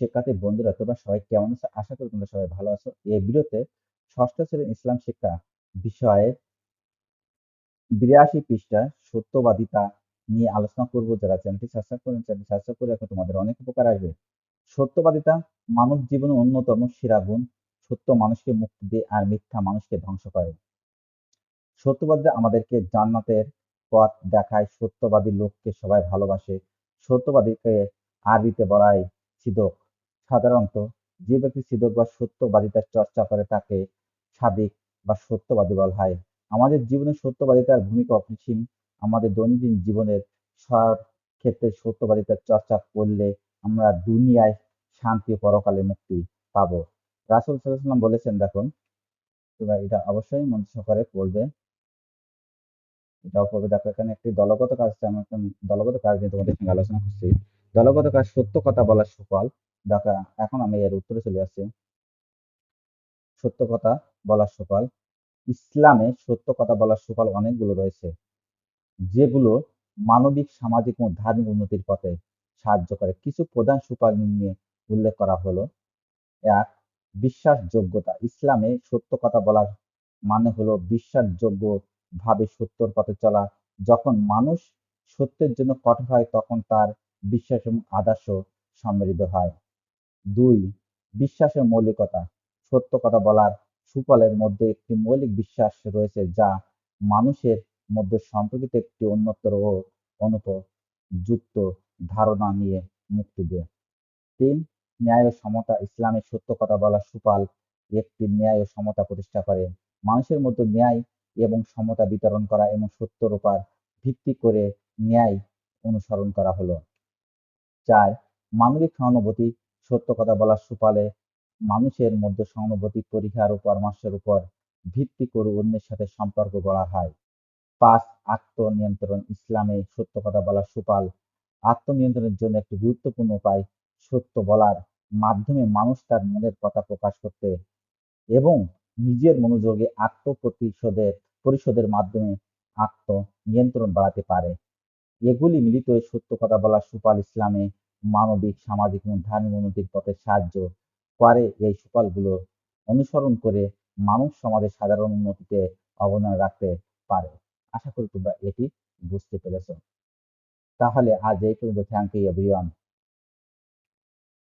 শিক্ষার্থী বন্ধুরা, তোমরা সবাই কেমন আছো? আশা করি তোমরা সবাই ভালো আছো। এই ভিডিওতে ষষ্ঠ শ্রেণির ইসলাম শিক্ষা বিষয়ে বিরাশি পৃষ্ঠা সত্যবাদিতা নিয়ে আলোচনা করব। যারা চ্যানেলটি সাবস্ক্রাইব করেন, চ্যানেলটি সাবস্ক্রাইব করে রাখো, তোমাদের অনেক উপকার আসবে। সত্যবাদিতা মানব জীবনের অন্যতম সেরা গুণ। সত্য মানুষকে মুক্তি দেয় আর মিথ্যা মানুষকে ধ্বংস করে। সত্যবাদিতা আমাদেরকে জান্নাতের পথ দেখায়। সত্যবাদী লোককে সবাই ভালোবাসে। সত্যবাদীকে আরবিতে বলাই সিদক সাধারণত যে ব্যক্তি সিদক বা সত্যবাদিতার চর্চা করে তাকে সাদিক বা সত্যবাদী বলা হয়। আমাদের জীবনে সত্যবাদিতার ভূমিকা অপরিসীম। আমাদের দৈনন্দিন জীবনের সব ক্ষেত্রে সত্যবাদিতার চর্চা করলে আমরা দুনিয়ায় শান্তি পরকালে মুক্তি পাব। রাসুল সাল্লাম বলেছেন, দেখুন, তোমরা এটা অবশ্যই মন সহকারে পড়বে। এটাও পড়বে, দেখো, এখানে একটি দলগত কাজ আমি দলগত কাজ নিয়ে তোমাদের সঙ্গে আলোচনা করছি। দলগত কাজ সত্য কথা বলার সুফল দেখো এখন আমি এর উত্তরে চলে আসছি। সত্য কথা বলার সুফল। ইসলামে সত্য কথা বলার সুফল অনেকগুলো রয়েছে, যেগুলো মানবিক, সামাজিক ও ধার্মিক উন্নতির পথে সাহায্য করে। কিছু প্রধান সুফল নিয়ে উল্লেখ করা হলো, এক, বিশ্বাসযোগ্যতা। ইসলামে সত্য কথা বলার মানে হলো বিশ্বাসযোগ্য ভাবে সত্যর পথে চলা। যখন মানুষ সত্যের জন্য কঠোর হয়, তখন তার বিশ্বাস এবং আদর্শ সমৃদ্ধ হয়। দুই, বিশ্বাসের মৌলিকতা। সত্য কথা বলার সুফলের মধ্যে একটি মৌলিক বিশ্বাস রয়েছে যা মানুষের মধ্যে সম্পর্কিত একটি অন্যতর ও অনুপযুক্ত ধারণা নিয়ে মুক্তি দেয়। তিন, ন্যায় ও সমতা। ইসলামের সত্য কথা বলার সুফল একটি ন্যায় ও সমতা প্রতিষ্ঠা করে। মানুষের মধ্যে ন্যায় এবং সমতা বিতরণ করা এবং সত্যর উপর ভিত্তি করে ন্যায় অনুসরণ করা হলো। চার, মানবিক সহানুভূতি সত্য কথা বলার সুফলে মানুষের মধ্যে সহানুভূতি পরীক্ষার ও পরামর্শের উপর ভিত্তি করে অন্যের সাথে সম্পর্ক গড়া হয়। পাঁচ, আত্মনিয়ন্ত্রণ। ইসলামে সত্য কথা বলার সুফল, আত্মনিয়ন্ত্রণের জন্য একটি গুরুত্বপূর্ণ উপায় সত্য বলার মাধ্যমে মানুষ তার মনের কথা প্রকাশ করতে এবং নিজের মনোযোগে আত্মপ্রতিশোধের, পরিশোধের মাধ্যমে আত্মনিয়ন্ত্রণ বাড়াতে পারে। এগুলি মিলিত সত্য কথা বলার সুফল ইসলামে মানবিক, সামাজিক এবং ধার্মিক উন্নতির পথে সাহায্য করে এই সুপালগুলো অনুসরণ করে মানুষ সমাজের সাধারণ উন্নতিতে অবদান রাখতে পারে। আশা করি তোমরা এটি বুঝতে পেরেছ। তাহলে আজ এই পর্যন্ত। Thank you everyone